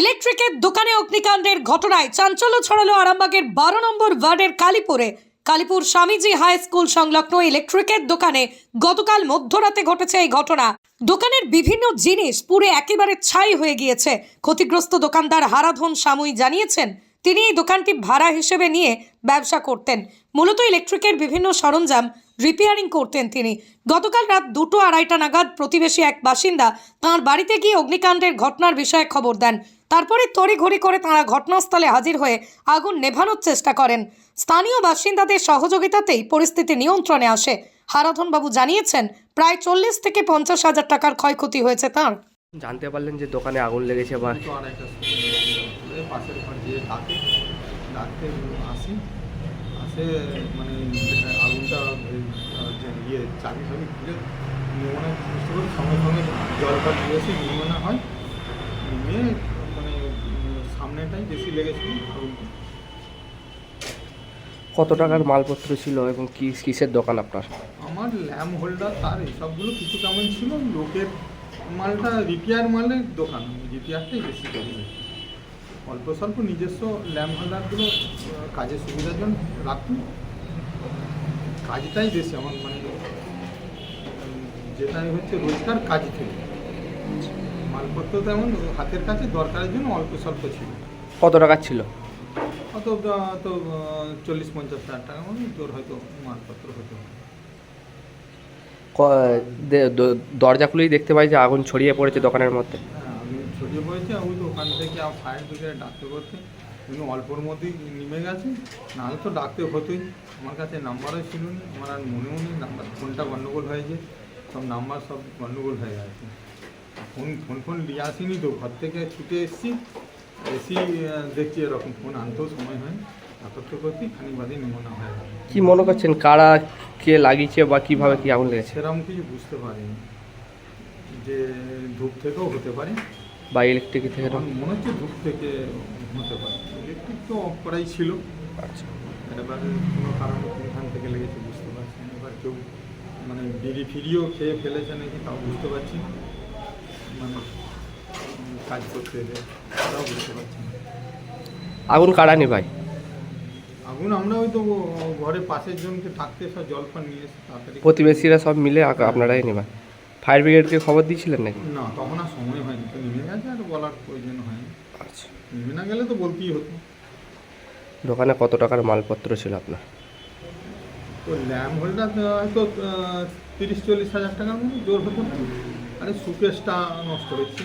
ইলেকট্রিকের দোকানে অগ্নিকাণ্ডের ঘটনায় চাঞ্চল্য ছড়ালো আরামবাগের বারো নম্বর ওয়ার্ডের কালীপুরে। কালীপুর স্বামীজি হাই স্কুল সংলগ্ন ইলেকট্রিকের দোকানে গতকাল মধ্যরাতে ঘটেছে এই ঘটনা। দোকানের বিভিন্ন জিনিস পুরে একেবারে ছাই হয়ে গিয়েছে। ক্ষতিগ্রস্ত দোকানদার হারাধন সামুই জানিয়েছেন তিনি এই দোকানটি ভাড়া হিসেবে নিয়ে ব্যবসা করতেন। মূলত ইলেকট্রিকের বিভিন্ন সরঞ্জাম রিপেয়ারিং করতেন তিনি। গতকাল রাত দুটো আড়াইটা নাগাদ প্রতিবেশী এক বাসিন্দা তাঁর বাড়িতে গিয়ে অগ্নিকাণ্ডের ঘটনার বিষয়ে খবর দেন। তারপরে তড়িঘড়ি করে তাঁরা ঘটনাস্থলে হাজির হয়ে আগুন নেভানোর চেষ্টা করেন। স্থানীয় বাসিন্দাদের সহযোগিতাতেই পরিস্থিতি নিয়ন্ত্রণে আসে। হারাধনবাবু জানিয়েছেন, প্রায় চল্লিশ থেকে পঞ্চাশ হাজার টাকার ক্ষয়ক্ষতি হয়েছে তাঁর। জানতে পারলেন যে দোকানে আগুন লেগেছে বা পাশের ঘর ডাকে ডাকতে আসি। আসে মানে আগুনটা ইয়ে চাবি ফাবি খুলে নিমোনা বুঝতে পারি সঙ্গে সঙ্গে জলটা দিয়েছি নিমোনা হয়। নিয়ে মানে সামনেটাই বেশি লেগেছিল কত টাকার মালপত্র ছিল এবং কি কিসের দোকান আপনার? আমার ল্যাম্প হোল্ডার তার এইসবগুলো কিছু কেমন ছিল? লোকের মালটা রিপেয়ার মালের দোকান রিপেয়ারটাই বেশি করি অল্প স্বল্প নিজস্ব ল্যাম্প হোল্ডারগুলো কাজের সুবিধার জন্য রাখুন। কাজটাই বেশি আমার মানে যেটাই হচ্ছে রোজগার কাজ থেকে। মালপত্র তেমন হাতের কাছে দরকারের জন্য অল্প স্বল্প ছিল। কত টাকা ছিল? অত তো চল্লিশ পঞ্চাশ হাজার টাকা মতো তোর হয়তো মালপত্র হতো। দরজা খুলেই দেখতে পাই যে আগুন ছড়িয়ে পড়েছে দোকানের মধ্যে। হ্যাঁ ছড়িয়ে পড়েছি তো ওখান থেকে ফায়ার ব্রিগেড ডাকতে করতে কিন্তু অল্পর মধ্যেই নেমে গেছে, নাহলে তো ডাকতে হতোই। আমার কাছে নাম্বারও ছিল না, আমার আর মনেও নেই, নাম্বার, ফোনটা গণ্ডগোল হয়েছে সব নাম্বার সব গণ্ডগোল হয়ে গেছে। ফোন ফোন ফোন নিয়ে আসিনি তো, ঘর থেকে ছুটে এসেছি এসি দেখছি এরকম ফোন আনতেও সময় হয় করছি খানিক বাদে নিমোনা হয়ে গেল। কি মনে করছেন কারা কে লাগিয়েছে বা কীভাবে কি আগুন লেগেছে? সেরকম কিছু বুঝতে পারিনি। যে ধূপ থেকেও হতে পারে। বা ইলেকট্রিক থেকে মনে হচ্ছে ধূপ থেকে হতে পারে। ইলেকট্রিক তো অফ করাই ছিল। আচ্ছা। এবার কোনো কারণে কোনখান থেকে লেগেছে বুঝতে পারছি না। এবার কেউ মানে বিড়ি ফিরিও খেয়ে ফেলেছে নাকি তাও বুঝতে পারছি না। মানে কাজ করতে তাও বুঝতে পারছি না। আগুন কারা নি ভাই আগুন আমরা ওই তো ঘরে পাশের জনকে ডাকতে সব জল ফল নিয়ে এসে তাড়াতাড়ি প্রতিবেশীরা সব মিলে আপনারাই নেবেন। ফায়ার ব্রিগেডকে খবর দিয়েছিলেন নাকি? না তখন আর সময় হয়নি। তো নেমে গেছে আর বলার প্রয়োজন হয়নি। আচ্ছা। নেমে না গেলে তো বলতেই হতো। দোকানে কত টাকার মালপত্র ছিল আপনার? তো ল্যাম্প হোল্ডার হয়তো আহ, তিরিশ চল্লিশ হাজার টাকার মতো জোর হতো না। আরে সুকেশটা নষ্ট হয়েছে